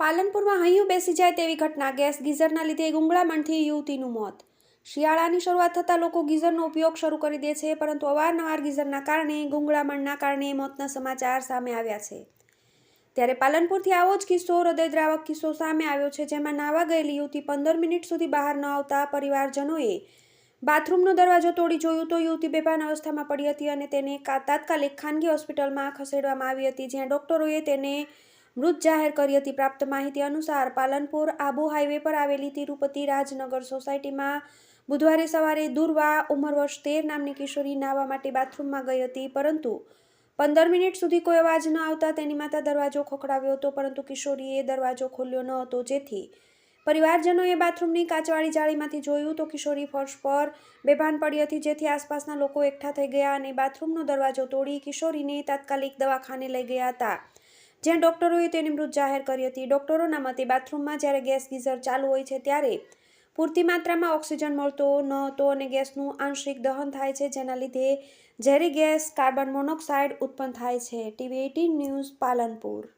પાલનપુરમાં હૈયું બેસી જાય તેવી ઘટના. ગેસ ગીઝરના લીધે ગુંગળામણથી યુવતીનું મોત. શિયાળાની શરૂઆત થતાં લોકો ગીઝરનો ઉપયોગ શરૂ કરી દે છે, પરંતુ અવારનવાર ગીઝરના કારણે, ગુંગળામણના કારણે મોતના સમાચાર સામે આવ્યા છે. ત્યારે પાલનપુરથી આવો જ કિસ્સો, હૃદયદ્રાવક કિસ્સો સામે આવ્યો છે, જેમાં નાવા ગયેલી યુવતી પંદર મિનિટ સુધી બહાર ન આવતા પરિવારજનોએ બાથરૂમનો દરવાજો તોડી જોયું તો યુવતી બેભાન અવસ્થામાં પડી હતી અને તેને તાત્કાલિક ખાનગી હોસ્પિટલમાં ખસેડવામાં આવી હતી, જ્યાં ડોક્ટરોએ તેને મૃત જાહેર કરી હતી. પ્રાપ્ત માહિતી અનુસાર પાલનપુર આબુ હાઈવે પર આવેલી તિરુપતિ રાજનગર સોસાયટીમાં બુધવારે સવારે દુર્વા ઉંમર વર્ષ તેર નામની કિશોરી નાહવા માટે બાથરૂમમાં ગઈ હતી. પરંતુ પંદર મિનિટ સુધી કોઈ અવાજ ન આવતા તેની માતા દરવાજો ખખડાવ્યો હતો, પરંતુ કિશોરીએ દરવાજો ખોલ્યો ન હતો. જેથી પરિવારજનોએ બાથરૂમની કાચવાળી જાળીમાંથી જોયું તો કિશોરી ફર્શ પર બેભાન પડી હતી, જેથી આસપાસના લોકો એકઠા થઈ ગયા અને બાથરૂમનો દરવાજો તોડી કિશોરીને તાત્કાલિક દવાખાને લઈ ગયા હતા. જ્યાં ડોક્ટરોએ તેની મૃત જાહેર કરી હતી. ડોક્ટરોના મતે બાથરૂમમાં જ્યારે ગેસ ગીઝર ચાલુ હોય છે ત્યારે પૂરતી માત્રામાં ઓક્સિજન મળતો ન હતો અને ગેસનું આંશિક દહન થાય છે, જેના લીધે ઝેરી ગેસ કાર્બન મોનોક્સાઇડ ઉત્પન્ન થાય છે. TV eighteen news Palanpur.